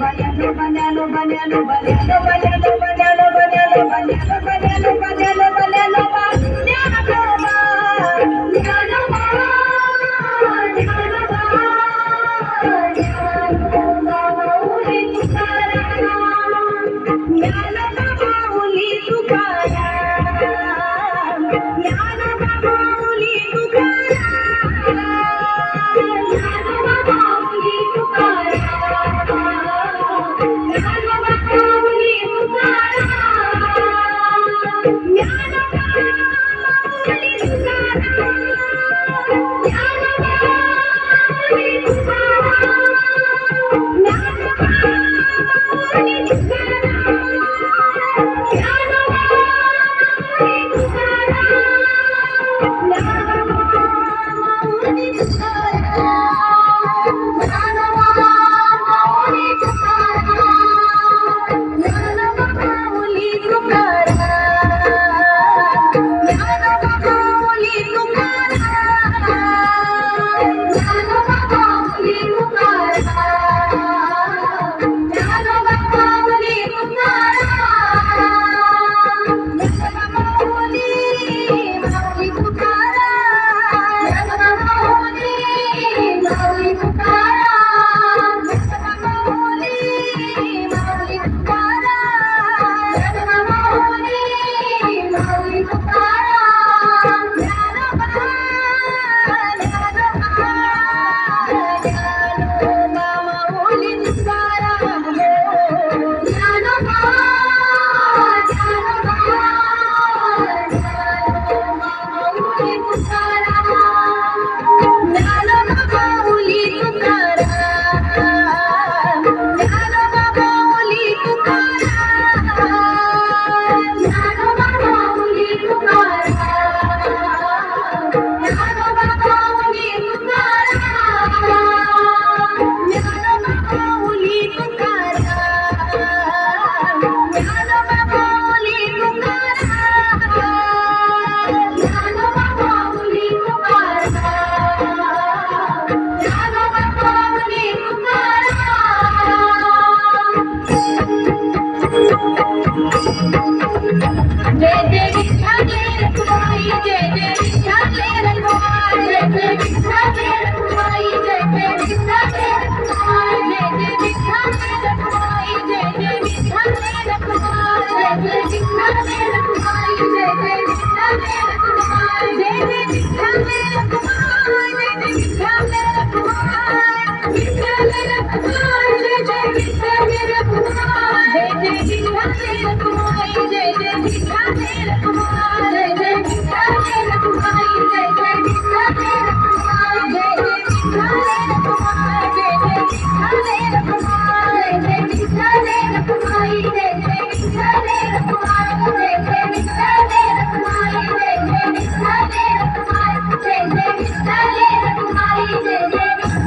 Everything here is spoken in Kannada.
ಬಯಲು ಬಯಲು ಬಯಲು ಬಯಲು ಬಯಲು ಬಯಲು ಬಯಲು ಬಯಲು Thank you.